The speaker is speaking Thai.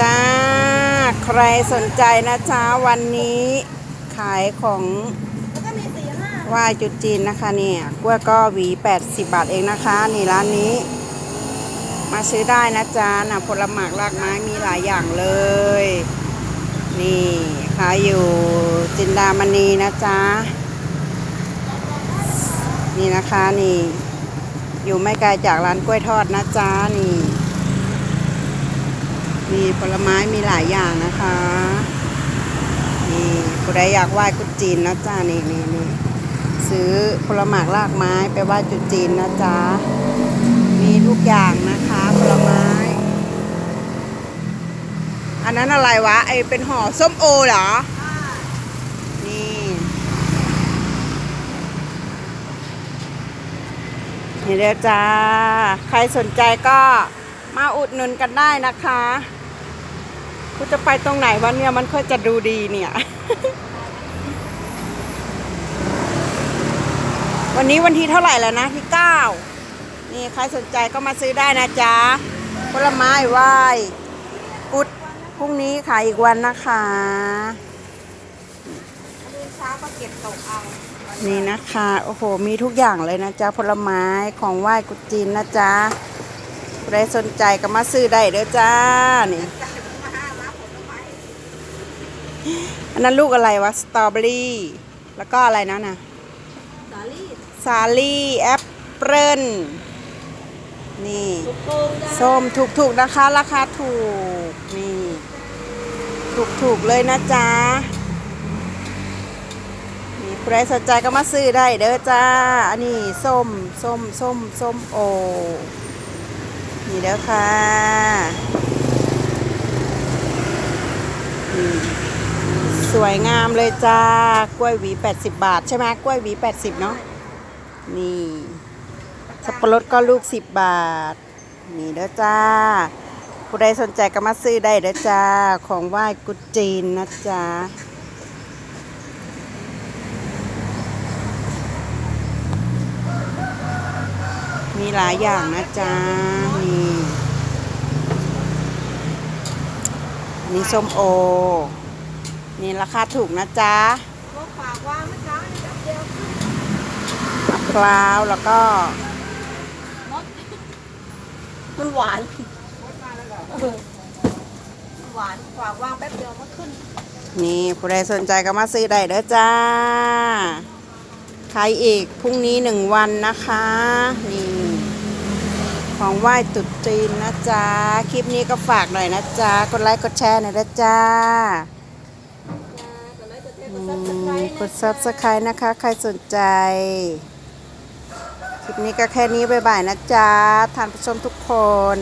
จ้า ใครสนใจนะจ้าวันนี้ขายของว่าไหว้จุดจีนนะคะเนี่ยกล้วยก็หวี 80 บาทเองนะคะ นี่ร้านนี้ มาซื้อได้นะจ๊ะนะผลหมากรากไม้มีหลายอย่างเลย นี่ขายอยู่จินดามณีนะจ๊ะนี่นะคะนี่ อยู่ไม่ไกลจากร้านกล้วยทอดนะจ๊ะนี่ มีผลไม้มีหลายอย่างนะคะนี่ผู้ใดอยากไหว้กุจีนนะจ๊ะนี่นี่นี่ซื้อผลหมากรากไม้ไปไหว้จุดจีนนะจ๊ะมีทุกอย่างนะคะผลไม้ อันนั้นอะไรวะไอเป็นห่อส้มโอเหรอนี่นี่เด้อจ้า ใครสนใจก็มาอุดหนุนกันได้นะคะ กูจะไปตรงไหนวันเนี่ย มันค่อยจะดูดีเนี่ย วันนี้วันที่เท่าไหร่แล้วนะ ที่เก้านี่ใครสนใจก็มาซื้อได้นะจ๊ะผลไม้ไหว้กุดพรุ่งนี้ขายอีกวันนะคะดูเช้าก็เก็บตกเอา นี่นะคะ โอ้โห มีทุกอย่างเลยนะจ๊ะ ผลไม้ของไหว้กุดจีนนะจ๊ะใครสนใจก็มาซื้อได้เด้อจ้า นี่ จ่ายมาห้ารับผลไม้ อันนั้นลูกอะไรวะ สตรอเบอรี่ แล้วก็อะไรนะน่ะ สาลี่ซาลี่แอปเปิลนี่สุกโกงจ้าส้มถูกๆนะคะ ราคาถูก นี่ ถูกๆเลยนะจ๊ะนี่ใครสนใจก็มาซื้อได้เด้อจ้า อันนี้ส้ม ส้ม ส้ม ส้มโอ นี่เด้อค่ะนี่ส วยงามเลยจ้ากล้วยหวี 80 บาท ใช่ไหมกล้วยหวี 80 เนาะนี่สับปะรดก็ลูก 10 บาท นี่เด้อจ้า ผู้ใดสนใจก็มาซื้อได้เด้อจ้า ของไหว้กุดจีนนะจ๊ะมีหลายอย่างนะจ๊ะนี่นี่ส้มโอ นี่ราคาถูกนะจ๊ะพวกฝากวางเมื่อเช้านี่แป๊บเดียวมะพร้าวแล้วก็มดมันหวานเออมันหวานฝากวางแป๊บเดียวมันขึ้น นี่ผู้ใดสนใจก็มาซื้อได้เด้อจ้าขายอีกพรุ่งนี้หนึ่งวันนะคะ นี่ ของไหว้ตรุดจีนนะจ๊ะ คลิปนี้ก็ฝากหน่อยนะจ๊ะ กดไลค์กดแชร์หน่อยนะจ๊ะอืม กดซับสไครต์นะคะ ใครสนใจ คลิปนี้ก็แค่นี้ บ๊ายบายนะจ๊ะท่านผู้ชมทุกคน